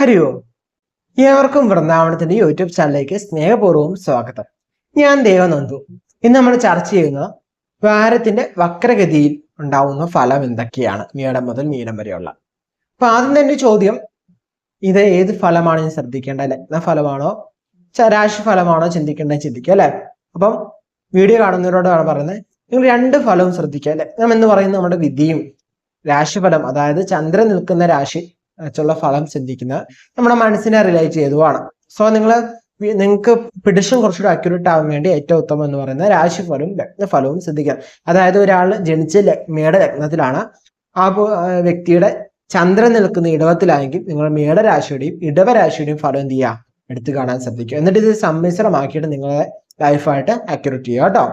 ഹരി ഓം ഏവർക്കും വൃന്ദാവനത്തിന്റെ യൂട്യൂബ് ചാനലിലേക്ക് സ്നേഹപൂർവം സ്വാഗതം. ഞാൻ ദേവനന്ദു. ഇന്ന് നമ്മൾ ചർച്ച ചെയ്യുന്നത് വാരത്തിന്റെ വക്രഗതിയിൽ ഉണ്ടാവുന്ന ഫലം എന്തൊക്കെയാണ്? മീനം മുതൽ മീനം വരെയുള്ള. അപ്പൊ ആദ്യം തന്നെ ചോദ്യം. ഇത് ഏത് ഫലമാണ് ഞാൻ ശ്രദ്ധിക്കേണ്ട ലഗ്ന ഫലമാണോ? രാശി ഫലമാണോ ചിന്തിക്കേണ്ടത് ചിന്തിക്കുക അല്ലെ? അപ്പം വീഡിയോ കാണുന്നവരോടാണ് പറയുന്നത് നിങ്ങൾ രണ്ട് ഫലവും ശ്രദ്ധിക്കുക ലഗ്നം എന്ന് പറയുന്നത് നമ്മുടെ വിധിയും രാശിഫലം. അതായത് ചന്ദ്രൻ നിൽക്കുന്ന രാശി വെച്ചുള്ള ഫലം ചിന്തിക്കുന്നത് നമ്മുടെ മനസ്സിനെ റിലേറ്റ് ചെയ്തുമാണ് സോ നിങ്ങൾ നിങ്ങൾക്ക് പിടിഷൻ കുറച്ചുകൂടി അക്യുറേറ്റ് ആവാൻ വേണ്ടി ഏറ്റവും ഉത്തമം എന്ന് പറയുന്നത് രാശിഫലവും ലഗ്നഫലവും ചിന്തിക്കാം അതായത് ഒരാൾ ജനിച്ച ലഗ്നയുടെ ലഗ്നത്തിലാണ്. ആ വ്യക്തിയുടെ ചന്ദ്രൻ നിൽക്കുന്ന ഇടവത്തിലാണെങ്കിൽ നിങ്ങൾ മേടരാശിയുടെയും ഇടവരാശിയുടെയും ഫലം എന്ത് ചെയ്യുക? എടുത്തു കാണാൻ ശ്രദ്ധിക്കുക. എന്നിട്ട് ഇത് സമ്മിശ്രമാക്കിയിട്ട് നിങ്ങളെ ലൈഫായിട്ട് അക്യുറേറ്റ് ചെയ്യുക കേട്ടോ.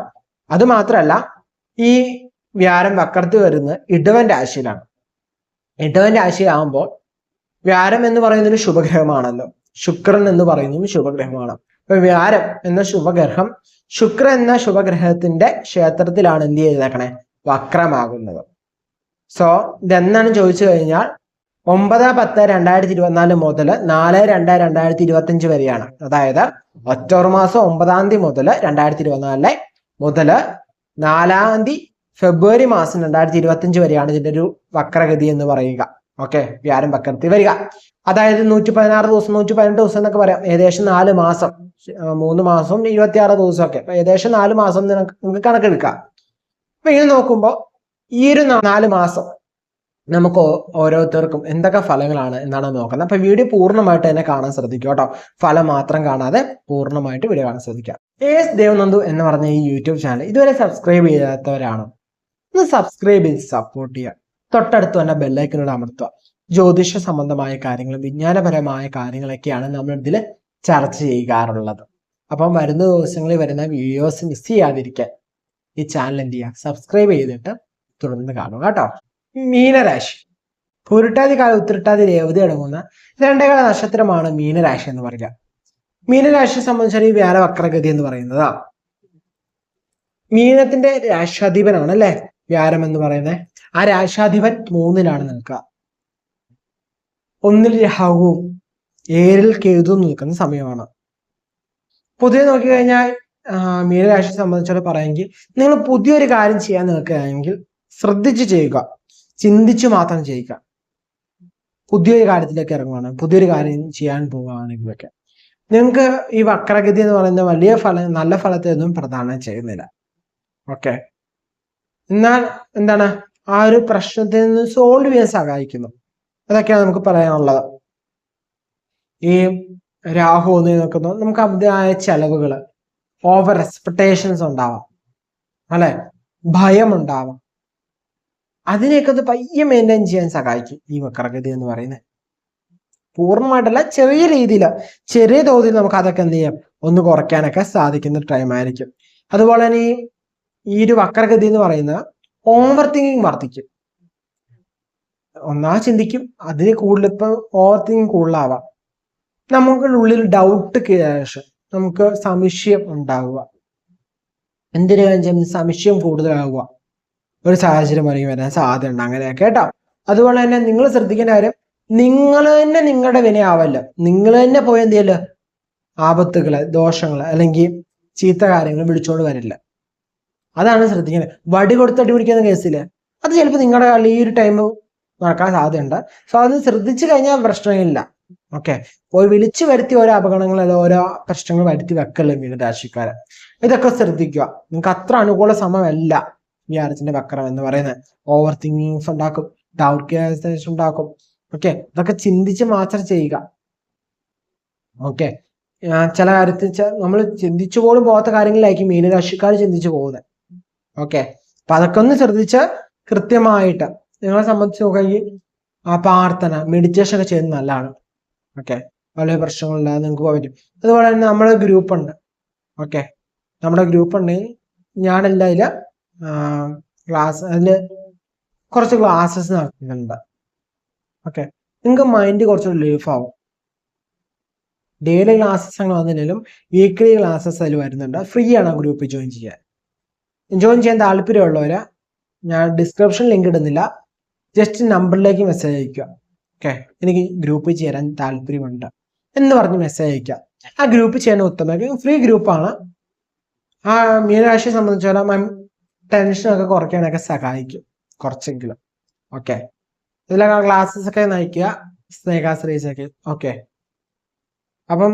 അത് മാത്രമല്ല ഈ വ്യാരം വക്രത്തിൽ വരുന്ന ഇടവൻ രാശിയിലാണ്. ഇടവൻ രാശിയാകുമ്പോൾ വ്യാരം എന്ന് പറയുന്നത് ഒരു ശുഭഗ്രഹമാണല്ലോ. ശുക്രൻ എന്ന് പറയുന്നതും ശുഭഗ്രഹമാണ്. അപ്പൊ വ്യാരം എന്ന ശുഭഗ്രഹം ശുക്ര എന്ന ശുഭഗ്രഹത്തിന്റെ ക്ഷേത്രത്തിലാണ് എന്ത് ചെയ്തേക്കണേ? വക്രമാകുന്നത്. സോ ഇതെന്നാണ് ചോദിച്ചു കഴിഞ്ഞാൽ ഒമ്പത് പത്ത് രണ്ടായിരത്തി ഇരുപത്തിനാല് മുതൽ നാല് രണ്ട് രണ്ടായിരത്തി ഇരുപത്തി അഞ്ച് വരെയാണ്. അതായത് ഒക്ടോബർ മാസം ഒമ്പതാം തീയതി മുതൽ രണ്ടായിരത്തി ഇരുപത്തിനാലിലെ മുതൽ നാലാം തീയതി ഫെബ്രുവരി മാസം രണ്ടായിരത്തി ഇരുപത്തി അഞ്ച് വരെയാണ് ഇതിന്റെ ഒരു വക്രഗതി എന്ന് പറയുക. ഓക്കെ വ്യാരം വക്രത്തിൽ വരിക അതായത് നൂറ്റി പതിനാറ് ദിവസം നൂറ്റി പതിനെട്ട് ദിവസം എന്നൊക്കെ പറയാം. ഏകദേശം നാല് മാസം. മൂന്ന് മാസം ഇരുപത്തി ആറ് ദിവസമൊക്കെ. അപ്പൊ ഏകദേശം നാല് മാസം നിങ്ങൾക്ക് കണക്കെടുക്കാം. അപ്പൊ ഇത് നോക്കുമ്പോൾ ഈ ഒരു നാല് മാസം നമുക്ക് ഓരോരുത്തർക്കും എന്തൊക്കെ ഫലങ്ങളാണ് എന്നാണ് നോക്കുന്നത്. അപ്പൊ വീഡിയോ പൂർണമായിട്ട് തന്നെ കാണാൻ ശ്രദ്ധിക്കുക കേട്ടോ. ഫലം മാത്രം കാണാതെ പൂർണമായിട്ട് വീഡിയോ കാണാൻ ശ്രദ്ധിക്കുക. എസ് ദേവനന്ദു എന്ന് പറഞ്ഞ ഈ യൂട്യൂബ് ചാനൽ ഇതുവരെ സബ്സ്ക്രൈബ് ചെയ്യാത്തവരാണ് ഒന്ന് സബ്സ്ക്രൈബ് ചെയ്ത് സപ്പോർട്ട് ചെയ്യുക. തൊട്ടടുത്ത് തന്നെ ബെല്ലൈക്കനോട് അമർത്തുക. ജ്യോതിഷ സംബന്ധമായ കാര്യങ്ങളും വിജ്ഞാനപരമായ കാര്യങ്ങളൊക്കെയാണ് നമ്മൾ ഇതിൽ ചർച്ച ചെയ്യാറുള്ളത്. അപ്പം വരുന്ന ദിവസങ്ങളിൽ വരുന്ന വീഡിയോസ് മിസ് ചെയ്യാതിരിക്കാൻ ഈ ചാനൽ എന്ത് ചെയ്യുക? സബ്സ്ക്രൈബ് ചെയ്തിട്ട് തുടർന്ന് കാണുക കേട്ടോ. മീനരാശി. പുരുട്ടാതി കാല ഉത്തിരട്ടാതി രേവതി അടങ്ങുന്ന രണ്ടേകാല നക്ഷത്രമാണ് മീനരാശി എന്ന് പറയുക. മീനരാശിയെ സംബന്ധിച്ചാൽ ഈ വ്യാഴവക്രഗതി എന്ന് പറയുന്നത്. മീനത്തിന്റെ രാശാധിപനാണ് അല്ലെ? വ്യാരം എന്ന് പറയുന്നത് ആ രാശാധിപൻ മൂന്നിലാണ് നിൽക്കുക. ഒന്നിൽ രാഹുവും ഏഴിൽ കേതുവും നിൽക്കുന്ന സമയമാണ്. പൊതുവെ നോക്കിക്കഴിഞ്ഞാൽ മീനരാശിയെ സംബന്ധിച്ചോളം പറയുമെങ്കിൽ നിങ്ങൾ പുതിയൊരു കാര്യം ചെയ്യാൻ നിൽക്കുകയാണെങ്കിൽ ശ്രദ്ധിച്ച് ചെയ്യുക. ചിന്തിച്ചു മാത്രം ചെയ്യുക. പുതിയൊരു കാര്യത്തിലേക്ക് ഇറങ്ങുവാണ് പുതിയൊരു കാര്യം ചെയ്യാൻ പോവുകയാണെങ്കിലൊക്കെ. നിങ്ങൾക്ക് ഈ വക്രഗതി എന്ന് പറയുന്ന വലിയ ഫലം നല്ല ഫലത്തെ ഒന്നും പ്രധാനം ചെയ്യുന്നില്ല. ഓക്കെ? എന്നാൽ എന്താണ്? ആ ഒരു പ്രശ്നത്തിൽ നിന്ന് സോൾവ് ചെയ്യാൻ സഹായിക്കുന്നു. അതൊക്കെയാണ് നമുക്ക് പറയാനുള്ളത്. ഈ രാഹു എന്ന് നോക്കുന്നു നമുക്ക് അതിയായ ചെലവുകൾ ഓവർ എക്സ്പെക്ടേഷൻസ് ഉണ്ടാവാം അല്ലെ? ഭയം ഉണ്ടാവാം. അതിനെയൊക്കെ ഒന്ന് പയ്യെ മെയിന്റെയിൻ ചെയ്യാൻ സഹായിക്കും ഈ വക്രഗതി എന്ന് പറയുന്നത്. പൂർണമായിട്ടല്ല ചെറിയ രീതിയിൽ ചെറിയ തോതിൽ നമുക്ക് അതൊക്കെ എന്ത് ചെയ്യാം? ഒന്ന് കുറയ്ക്കാനൊക്കെ സാധിക്കുന്ന ടൈം ആയിരിക്കും. അതുപോലെ തന്നെ ഈ ഈ ഒരു വക്രഗതി എന്ന് പറയുന്നത് ഓവർ തിങ്കിങ് വർദ്ധിക്കും. ഒന്നാ ചിന്തിക്കും അതിന് കൂടുതൽ ഇപ്പൊ ഓവർ തിങ്കിങ് കൂടുതലാവാം. നമുക്ക് ഉള്ളിൽ ഡൗട്ട് ശേഷം നമുക്ക് സംശയം ഉണ്ടാവുക. എന്തിനു കാര്യം സംശയം കൂടുതലാവുക. ഒരു സാഹചര്യം വരെയും വരാൻ സാധ്യതയുണ്ട് അങ്ങനെയൊക്കെ കേട്ടോ. അതുപോലെ തന്നെ നിങ്ങൾ ശ്രദ്ധിക്കേണ്ട കാര്യം നിങ്ങൾ തന്നെ നിങ്ങളുടെ വിനയാവല്ല. നിങ്ങൾ തന്നെ പോയി എന്ത് ചെയ്യല്ലോ ആപത്തുകൾ ദോഷങ്ങൾ അല്ലെങ്കിൽ ചീത്ത കാര്യങ്ങൾ വിളിച്ചോണ്ട് വരില്ല. അതാണ് ശ്രദ്ധിക്കുന്നത്. വടി കൊടുത്ത് അടിപിടിക്കുന്ന കേസിൽ അത് ചിലപ്പോൾ നിങ്ങളുടെ കളി ഈ ഒരു ടൈം നടക്കാൻ സാധ്യതയുണ്ട്. സോ അത് ശ്രദ്ധിച്ചു കഴിഞ്ഞാൽ പ്രശ്നമില്ല. ഓക്കെ പോയി വിളിച്ചു വരുത്തി ഓരോ അപകടങ്ങൾ അല്ലെങ്കിൽ ഓരോ പ്രശ്നങ്ങൾ വരുത്തി വെക്കല്ലേ മീന രാശിക്കാരെ. ഇതൊക്കെ ശ്രദ്ധിക്കുക. നിങ്ങൾക്ക് അത്ര അനുകൂല സമയമല്ല വ്യാഴത്തിന്റെ വക്രം എന്ന് പറയുന്നത്. ഓവർ തിങ്കിങ്സ് ഉണ്ടാക്കും ഡൗട്ട് ക്യാൻസേഷൻ ഉണ്ടാക്കും. ഓക്കെ ഇതൊക്കെ ചിന്തിച്ച് മാത്രം ചെയ്യുക. ഓക്കെ ചില കാര്യത്തിൽ നമ്മൾ ചിന്തിച്ചു പോലും പോകാത്ത കാര്യങ്ങളിലായിരിക്കും മീനരാശിക്കാർ ചിന്തിച്ചു പോകുന്നത് ഓക്കെ അപ്പൊ അതൊക്കെ ഒന്ന് ശ്രദ്ധിച്ച് കൃത്യമായിട്ട് നിങ്ങളെ സംബന്ധിച്ച് നോക്കി ആ പ്രാർത്ഥന മെഡിറ്റേഷൻ ഒക്കെ ചെയ്യുന്നത് നല്ലതാണ്. ഓക്കെ പല പ്രശ്നങ്ങളില്ലാതെ നിങ്ങൾക്ക് പോകാൻ പറ്റും. അതുപോലെ തന്നെ നമ്മുടെ ഗ്രൂപ്പ് ഉണ്ട്. ഓക്കെ നമ്മുടെ ഗ്രൂപ്പ് ഉണ്ടെങ്കിൽ ഞാനെല്ലാം അതിൽ ക്ലാസ് അതിൽ കുറച്ച് ക്ലാസ്സസ് നടത്തുന്നുണ്ട്. ഓക്കെ നിങ്ങൾക്ക് മൈൻഡ് കുറച്ച് റിലീഫ് ആവും. ഡെയിലി ക്ലാസ്സസ് അങ്ങനെ വന്നില്ലെങ്കിലും വീക്ക്ലി ക്ലാസ്സസ് അതിൽ വരുന്നുണ്ട്. ഫ്രീ ആണ് ആ ഗ്രൂപ്പിൽ ജോയിൻ ചെയ്യാൻ. ജോയിൻ ചെയ്യാൻ താല്പര്യമുള്ളവരെ ഞാൻ ഡിസ്ക്രിപ്ഷൻ ലിങ്ക് ഇടുന്നില്ല. ജസ്റ്റ് നമ്പറിലേക്ക് മെസ്സേജ് അയക്കുക ഓക്കെ എനിക്ക് ഗ്രൂപ്പിൽ ചേരാൻ താല്പര്യമുണ്ട്. എന്ന് പറഞ്ഞ് മെസ്സേജ് അയക്കുക ആ ഗ്രൂപ്പ് ചെയ്യാൻ ഉത്തമം ഫ്രീ ഗ്രൂപ്പാണ് ആ മീനരാശിയെ സംബന്ധിച്ചോളം ടെൻഷനൊക്കെ കുറയ്ക്കാനൊക്കെ സഹായിക്കും. കുറച്ചെങ്കിലും. ഓക്കെ ഇതിലൊക്കെ ക്ലാസ്സസ് ഒക്കെ നയിക്കുക. സ്നേഹാശ്രീസ് ഒക്കെ ഓക്കെ അപ്പം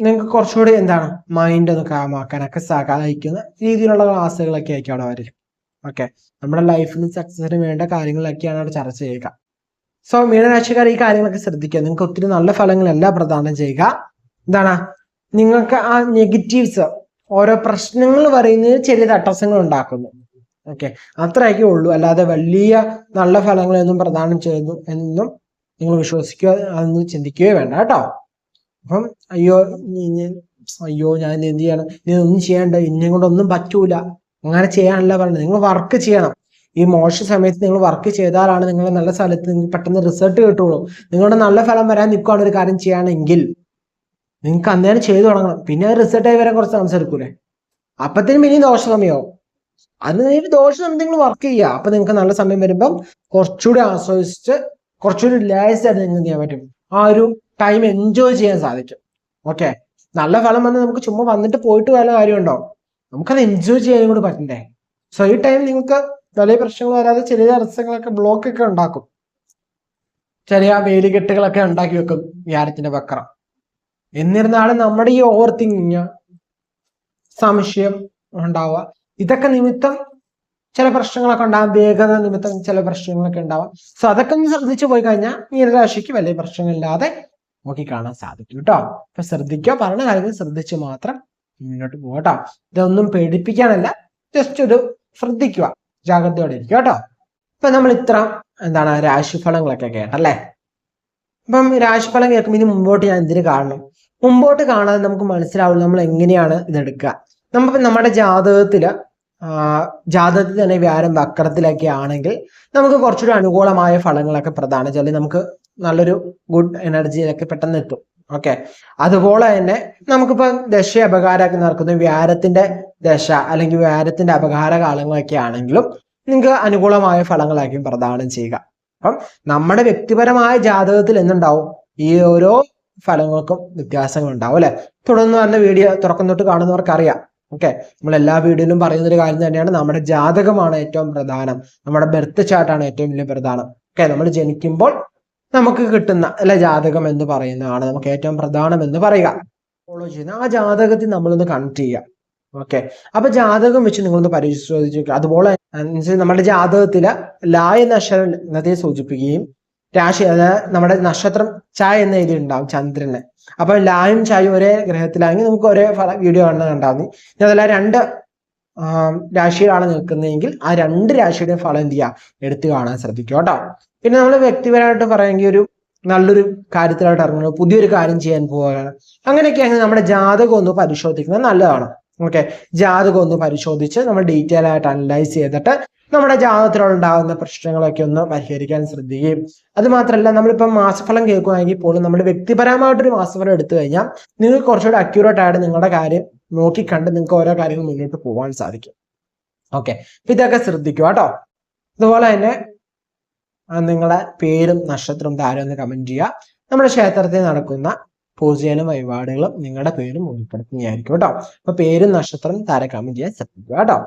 നിങ്ങൾക്ക് കുറച്ചുകൂടി എന്താണ് മൈൻഡ് ഒന്ന് കാമാക്കാനൊക്കെ സഹായിക്കുന്ന രീതിയിലുള്ള ക്ലാസ്സുകളൊക്കെ ആയിരിക്കും അവിടെ വരും ഓക്കെ നമ്മുടെ ലൈഫിനും സക്സസിനും വേണ്ട കാര്യങ്ങളൊക്കെയാണ് അവിടെ ചർച്ച ചെയ്യുക. സോ മീനരാശിക്കാർ ഈ കാര്യങ്ങളൊക്കെ ശ്രദ്ധിക്കുക. നിങ്ങൾക്ക് ഒത്തിരി നല്ല ഫലങ്ങളല്ല പ്രദാനം ചെയ്യുക. എന്താണ്? നിങ്ങൾക്ക് ആ നെഗറ്റീവ്സ് ഓരോ പ്രശ്നങ്ങൾ പറയുന്നതിന് ചെറിയ തട്ടസങ്ങൾ ഉണ്ടാക്കുന്നു. ഓക്കെ അത്രയൊക്കെ ഉള്ളൂ. അല്ലാതെ വലിയ നല്ല ഫലങ്ങളൊന്നും പ്രദാനം ചെയ്യുന്നു എന്നും നിങ്ങൾ വിശ്വസിക്കുക അതൊന്നും ചിന്തിക്കുകയോ വേണ്ട കേട്ടോ. അപ്പം അയ്യോ അയ്യോ ഞാൻ എന്ത് ചെയ്യണം? ഇനി ഒന്നും ചെയ്യണ്ട ഇന്നെ കൊണ്ടൊന്നും പറ്റൂല. അങ്ങനെ ചെയ്യാനല്ല പറയുന്നത് നിങ്ങൾ വർക്ക് ചെയ്യണം. ഈ മോശ സമയത്ത് നിങ്ങൾ വർക്ക് ചെയ്താലാണ് നിങ്ങൾ നല്ല സ്ഥലത്ത് പെട്ടെന്ന് റിസൾട്ട് കിട്ടുള്ളൂ. നിങ്ങളുടെ നല്ല ഫലം വരാൻ നിൽക്കുകയാണ് ഒരു കാര്യം ചെയ്യണമെങ്കിൽ നിങ്ങൾക്ക് അന്നേരം ചെയ്തു തുടങ്ങണം. പിന്നെ റിസൾട്ട് ആയി വരാൻ കുറച്ച് സംസാരിക്കൂലേ അപ്പത്തേനും ഇനി ദോഷ സമയമാവും അതിന് നേരെ ദോഷ സമയം നിങ്ങൾ വർക്ക് ചെയ്യുക. അപ്പൊ നിങ്ങൾക്ക് നല്ല സമയം വരുമ്പം കുറച്ചുകൂടി ആസ്വദിച്ച് കുറച്ചുകൂടി റിലാക്സ് ആയിട്ട് നിങ്ങൾക്ക് ചെയ്യാൻ പറ്റും. ആ ഒരു ടൈം എൻജോയ് ചെയ്യാൻ സാധിക്കും ഓക്കെ നല്ല ഫലം വന്ന് നമുക്ക് ചുമ്മാ വന്നിട്ട് പോയിട്ട് വല്ല കാര്യമുണ്ടോ? നമുക്കത് എൻജോയ് ചെയ്യാനും കൂടി പറ്റണ്ടേ? സോ ഈ ടൈം നിങ്ങൾക്ക് വലിയ പ്രശ്നങ്ങൾ വരാതെ ചെറിയ തടസ്സങ്ങളൊക്കെ ബ്ലോക്ക് ഒക്കെ ഉണ്ടാക്കും. ചെറിയ വേലികെട്ടുകളൊക്കെ ഉണ്ടാക്കി വെക്കും വ്യാരത്തിന്റെ വക്രം. എന്നിരുന്നാലും നമ്മുടെ ഈ ഓവർ തിങ്കിങ് സംശയം ഉണ്ടാവുക ഇതൊക്കെ നിമിത്തം ചില പ്രശ്നങ്ങളൊക്കെ ഉണ്ടാവാം വേഗത നിമിത്തം ചില പ്രശ്നങ്ങളൊക്കെ ഉണ്ടാവാം. സോ അതൊക്കെ ഒന്ന് ശ്രദ്ധിച്ചു പോയി കഴിഞ്ഞാൽ മീനരാശിക്ക് വലിയ പ്രശ്നങ്ങളില്ലാതെ നോക്കി കാണാൻ സാധിക്കും കേട്ടോ അപ്പൊ ശ്രദ്ധിക്കുക പറഞ്ഞ കാര്യങ്ങൾ ശ്രദ്ധിച്ച് മാത്രം മുന്നോട്ട് പോകട്ടോ. കേട്ടോ ഇതൊന്നും പേടിപ്പിക്കാനല്ല ജസ്റ്റ് ഒരു ശ്രദ്ധിക്കുക. ജാഗ്രതയോടെ ഇരിക്കുക കേട്ടോ. ഇപ്പൊ നമ്മൾ ഇത്ര എന്താണ് രാശിഫലങ്ങളൊക്കെ കേട്ടല്ലേ? അപ്പം രാശിഫലം കേൾക്കുമ്പോൾ ഇനി മുമ്പോട്ട് ഞാൻ എന്തിനു കാണണം? മുമ്പോട്ട് കാണാതെ നമുക്ക് മനസ്സിലാവില്ല നമ്മൾ എങ്ങനെയാണ് ഇതെടുക്കുക. നമുക്ക് നമ്മുടെ ജാതകത്തിൽ ആ, ജാതകത്തിൽ തന്നെ വ്യാരം വക്രത്തിലൊക്കെ ആണെങ്കിൽ നമുക്ക് കുറച്ചുകൂടി അനുകൂലമായ ഫലങ്ങളൊക്കെ പ്രധാന ചെയ്താൽ നമുക്ക് നല്ലൊരു ഗുഡ് എനർജിയിലൊക്കെ പെട്ടെന്ന് എത്തും. ഓക്കെ അതുപോലെ തന്നെ നമുക്കിപ്പോ ദശ അപകാരമൊക്കെ നടക്കുന്ന. വ്യാരത്തിന്റെ ദശ അല്ലെങ്കിൽ വ്യാരത്തിന്റെ അപകാര കാലങ്ങളൊക്കെ ആണെങ്കിലും നിങ്ങൾക്ക് അനുകൂലമായ ഫലങ്ങളായിരിക്കും പ്രദാനം ചെയ്യുക. അപ്പം നമ്മുടെ വ്യക്തിപരമായ ജാതകത്തിൽ എന്തുണ്ടാവും ഈ ഓരോ ഫലങ്ങൾക്കും വ്യത്യാസങ്ങൾ ഉണ്ടാവും അല്ലെ? തുടർന്ന് വരുന്ന വീഡിയോ തുറക്കം തൊട്ട് കാണുന്നവർക്ക് അറിയാം. ഓക്കെ നമ്മൾ എല്ലാ വീഡിയോയിലും പറയുന്ന ഒരു കാര്യം തന്നെയാണ്. നമ്മുടെ ജാതകമാണ് ഏറ്റവും പ്രധാനം. നമ്മുടെ ബർത്ത് ചാർട്ടാണ് ഏറ്റവും വലിയ പ്രധാനം. ഓക്കെ നമ്മൾ ജനിക്കുമ്പോൾ നമുക്ക് കിട്ടുന്ന അല്ലെ ജാതകം എന്ന് പറയുന്നതാണ് നമുക്ക് ഏറ്റവും പ്രധാനം എന്ന് പറയുക. ഫോളോ ചെയ്യുന്ന ആ ജാതകത്തിൽ നമ്മളൊന്ന് കണക്ട് ചെയ്യുക. ഓക്കെ അപ്പൊ ജാതകം വെച്ച് നിങ്ങളൊന്ന് പരിശോധിച്ചു അതുപോലെ നമ്മുടെ ജാതകത്തിൽ ലായ നക്ഷത്രത്തെ സൂചിപ്പിക്കുകയും രാശി അതായത് നമ്മുടെ നക്ഷത്രം ചായ എന്ന എഴുതി ഉണ്ടാവും ചന്ദ്രന്. അപ്പൊ ലായും ചായും ഒരേ ഗ്രഹത്തിലാണെങ്കിൽ നമുക്ക് ഒരേ വീഡിയോ കാണുന്നത് മതി ഇനി അതല്ല രണ്ട് രാശിയിലാണ് നിൽക്കുന്നതെങ്കിൽ ആ രണ്ട് രാശിയുടെയും ഫലം എന്ത് ചെയ്യുക? എടുത്തു കാണാൻ ശ്രദ്ധിക്കുക കേട്ടോ. പിന്നെ നമ്മൾ വ്യക്തിപരമായിട്ട് പറയുമെങ്കിൽ ഒരു നല്ലൊരു കാര്യത്തിലായിട്ട് ഇറങ്ങുന്നത് പുതിയൊരു കാര്യം ചെയ്യാൻ പോവുകയാണ്. അങ്ങനെയൊക്കെയാണ് നമ്മുടെ ജാതകം ഒന്ന് പരിശോധിക്കുന്നത് നല്ലതാണ്. ഓക്കെ. ജാതകം ഒന്ന് പരിശോധിച്ച് നമ്മൾ ഡീറ്റെയിൽ ആയിട്ട് അനലൈസ് ചെയ്തിട്ട് നമ്മുടെ ജാതകത്തിലുണ്ടാകുന്ന പ്രശ്നങ്ങളൊക്കെ ഒന്ന് പരിഹരിക്കാൻ ശ്രദ്ധിക്കുകയും. അത് മാത്രമല്ല നമ്മളിപ്പം മാസഫലം കേൾക്കുകയാണെങ്കിൽ പോലും നമ്മൾ വ്യക്തിപരമായിട്ടൊരു മാസഫലം എടുത്തു കഴിഞ്ഞാൽ നിങ്ങൾക്ക് കുറച്ചുകൂടി അക്യൂറേറ്റ് ആയിട്ട് നിങ്ങളുടെ കാര്യം നോക്കിക്കണ്ട് നിങ്ങൾക്ക് ഓരോ കാര്യങ്ങൾ മുന്നോട്ട് പോകാൻ സാധിക്കും. ഓക്കെ. ഇതൊക്കെ ശ്രദ്ധിക്കുക കേട്ടോ. അതുപോലെ തന്നെ നിങ്ങളെ പേരും നക്ഷത്രവും താരം കമന്റ് ചെയ്യുക. നമ്മുടെ ക്ഷേത്രത്തിൽ നടക്കുന്ന പൂജകളും വഴിപാടുകളും നിങ്ങളുടെ പേരും ഉൾപ്പെടുത്തുന്നതായിരിക്കും കേട്ടോ. അപ്പൊ പേരും നക്ഷത്രം താരം കമന്റ് ചെയ്യാൻ ശ്രദ്ധിക്കുക കേട്ടോ.